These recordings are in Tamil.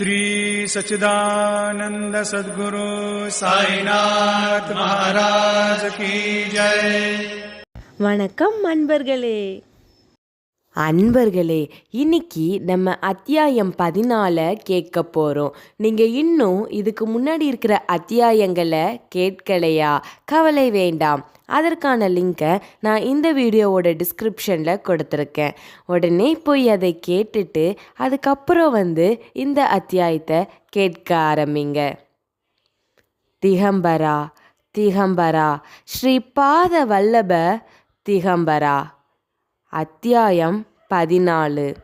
श्री सच्चिदानंद सद्गुरु साईनाथ महाराज की जय வணக்கம் அன்பர்களே அன்பர்களே இன்னைக்கு நம்ம அத்தியாயம் பதினாலை கேட்க போகிறோம் நீங்கள் இன்னும் இதுக்கு முன்னாடி இருக்கிற அத்தியாயங்களை கேட்கலையா? கவலை வேண்டாம். அதற்கான லிங்கை நான் இந்த வீடியோவோட டிஸ்கிரிப்ஷனில் கொடுத்துருக்கேன். உடனே போய் அதை கேட்டுட்டு அதுக்கப்புறம் வந்து இந்த அத்தியாயத்தை கேட்க ஆரம்பிங்க. திகம்பரா திகம்பரா ஸ்ரீபாத வல்லப திகம்பரா. அத்தியாயம் பதினாலு.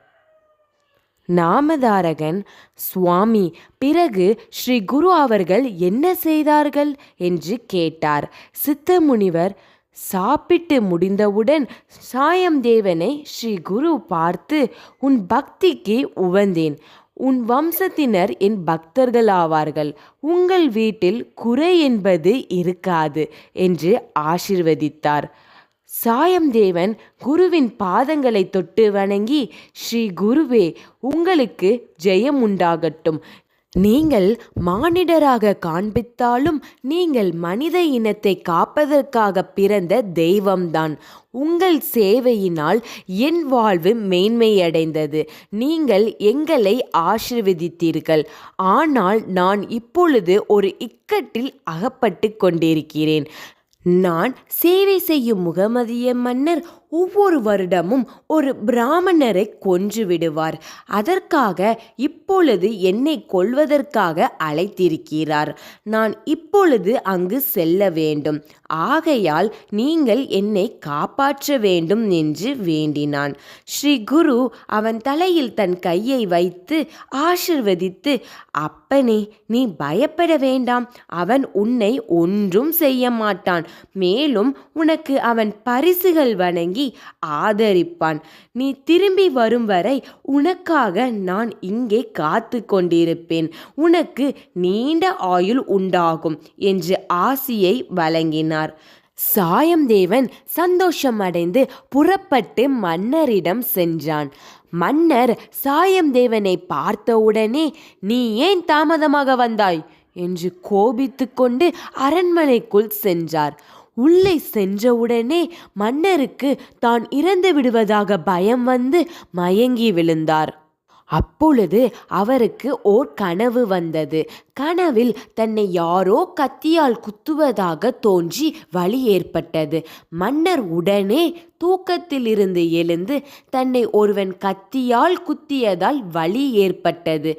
நாமதாரகன் சுவாமி பிறகு ஸ்ரீ குரு அவர்கள் என்ன செய்தார்கள்? என்று கேட்டார். சித்தமுனிவர் சாப்பிட்டு முடிந்தவுடன் சாயம் தேவனை ஸ்ரீ குரு பார்த்து உன் பக்திக்கு உவந்தேன் உன் வம்சத்தினர் என் பக்தர்களாவார்கள். உங்கள் வீட்டில் குறை என்பது இருக்காது என்று ஆசிர்வதித்தார். சாயம்தேவன் குருவின் பாதங்களை தொட்டு வணங்கி ஸ்ரீ குருவே உங்களுக்கு ஜெயம் உண்டாகட்டும் நீங்கள் மானிடராக காண்பித்தாலும் நீங்கள் மனித இனத்தை காப்பதற்காக பிறந்த தெய்வம்தான். உங்கள் சேவையினால் என் வாழ்வு மேன்மையடைந்தது. நீங்கள் எங்களை ஆசிர்வதித்தீர்கள். ஆனால் நான் இப்பொழுது ஒரு இக்கட்டில் அகப்பட்டு கொண்டிருக்கிறேன். நான் சேவை செய்யும் முகமதிய மன்னர் ஒவ்வொரு வருடமும் ஒரு பிராமணரை கொன்று விடுவார். அதற்காக இப்பொழுது என்னை கொள்வதற்காக அழைத்திருக்கிறார். நான் இப்பொழுது அங்கு செல்ல வேண்டும். ஆகையால் நீங்கள் என்னை காப்பாற்ற வேண்டும் என்று வேண்டினான். ஸ்ரீ குரு அவன் தலையில் தன் கையை வைத்து ஆசிர்வதித்து அப்பனே நீ பயப்பட வேண்டாம். அவன் உன்னை ஒன்றும் செய்ய மாட்டான். மேலும் உனக்கு அவன் பரிசுகள் வணங்கி ஆதரிப்பான். நீ திரும்பி வரும் வரை உனக்காக நான் இங்கே காத்து கொண்டிருப்பேன். உனக்கு நீண்ட ஆயுள் உண்டாகும் என்று ஆசியை வழங்கினார். சாயம்தேவன் சந்தோஷமடைந்து புறப்பட்டு மன்னரிடம் சென்றான். மன்னர் சாயம்தேவனை பார்த்தவுடனே நீ ஏன் தாமதமாக வந்தாய்? என்று கோபித்து கொண்டு அரண்மனைக்குள் சென்றார். உள்ளே சென்றவுடனே மன்னருக்கு தான் இறந்து விடுவதாக பயம் வந்து மயங்கி விழுந்தார். அப்பொழுது அவருக்கு ஓர் கனவு வந்தது. கனவில் தன்னை யாரோ கத்தியால் குத்துவதாக தோன்றி வழி ஏற்பட்டது. மன்னர் உடனே தூக்கத்திலிருந்து எழுந்து தன்னை ஒருவன் கத்தியால் குத்தியதால் வலி ஏற்பட்டது.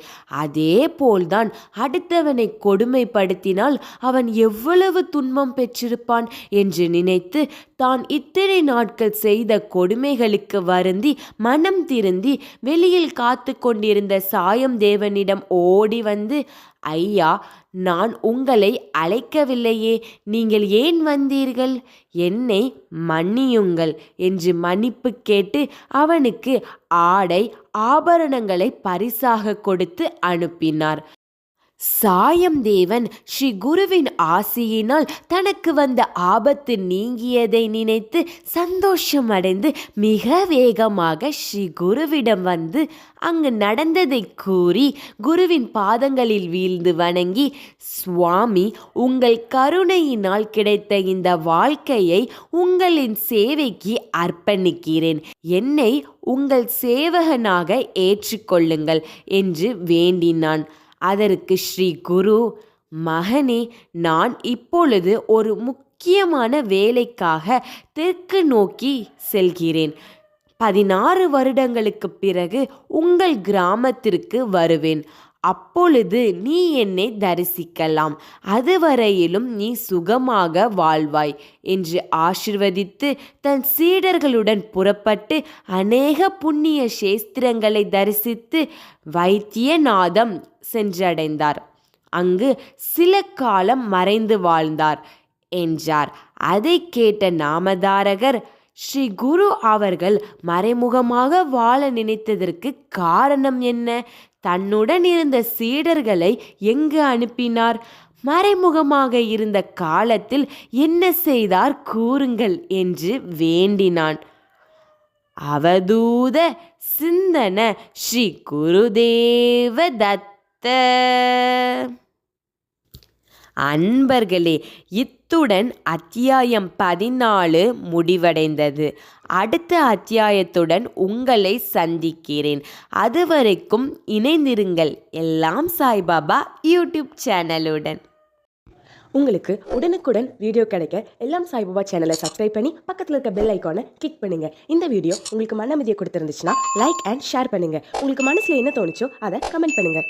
அதே போல்தான் அடுத்தவனை கொடுமைப்படுத்தினால் அவன் எவ்வளவு துன்பம் பெற்றிருப்பான் என்று நினைத்து தான் இத்தனை நாட்கள் செய்த கொடுமைகளுக்கு வருந்தி மனம் திருந்தி வெளியில் காத்து கொண்டிருந்த சாயம் தேவனிடம் ஓடி வந்து ஐயா நான் உங்களை அழைக்கவில்லையே நீங்கள் ஏன் வந்தீர்கள்? என்னை மன்னியுங்கள் என்று மன்னிப்பு கேட்டு அவனுக்கு ஆடை ஆபரணங்களை பரிசாக கொடுத்து அனுப்பினார். சாயம் தேவன் ஸ்ரீ குருவின் ஆசியினால் தனக்கு வந்த ஆபத்து நீங்கியதை நினைத்து சந்தோஷமடைந்து மிக வேகமாக ஸ்ரீ குருவிடம் வந்து அங்கு நடந்ததை கூறி குருவின் பாதங்களில் வீழ்ந்து வணங்கி சுவாமி உங்கள் கருணையினால் கிடைத்த இந்த வாழ்க்கையை உங்களின் சேவைக்கு அர்ப்பணிக்கிறேன். என்னை உங்கள் சேவகனாக ஏற்றுக்கொள்ளுங்கள் என்று வேண்டினான். அதற்கு ஸ்ரீ குரு மகனே நான் இப்பொழுது ஒரு முக்கியமான வேலைக்காக தெற்கு நோக்கி செல்கிறேன். பதினாறு வருடங்களுக்கு பிறகு உங்கள் கிராமத்திற்கு வருவேன். அப்பொழுது நீ என்னை தரிசிக்கலாம். அதுவரையிலும் நீ சுகமாக வாழ்வாய் என்று ஆசிர்வதித்து தன் சீடர்களுடன் புறப்பட்டு அநேக புண்ணிய சேஸ்திரங்களை தரிசித்து வைத்தியநாதம் சென்றடைந்தார். அங்கு சில காலம் மறைந்து வாழ்ந்தார் என்றார். அதை கேட்ட நாமதாரகர் ஸ்ரீ குரு அவர்கள் மறைமுகமாக வாழ நினைத்ததற்கு காரணம் என்ன? தன்னுடன் இருந்த சீடர்களை எங்கு அனுப்பினார்? மறைமுகமாக இருந்த காலத்தில் என்ன செய்தார் கூறுங்கள் என்று வேண்டினான். அவதூத சிந்தன ஸ்ரீ குருதேவ தத்த. அன்பர்களே இத்துடன் அத்தியாயம் பதினாலு முடிவடைந்தது. அடுத்த அத்தியாயத்துடன் உங்களை சந்திக்கிறேன். அதுவரைக்கும் இணைந்திருங்கள் எல்லாம் சாய்பாபா யூடியூப் சேனலுடன். உங்களுக்கு உடனுக்குடன் வீடியோ கிடைக்க எல்லாம் சாய்பாபா சேனலை சப்ஸ்கிரைப் பண்ணி பக்கத்தில் இருக்க பெல் ஐக்கானை கிளிக் பண்ணுங்க. இந்த வீடியோ உங்களுக்கு மன அமைதியை கொடுத்துருந்துச்சுன்னா லைக் அண்ட் ஷேர் பண்ணுங்க. உங்களுக்கு மனசில் என்ன தோணுச்சோ அதை கமெண்ட் பண்ணுங்க.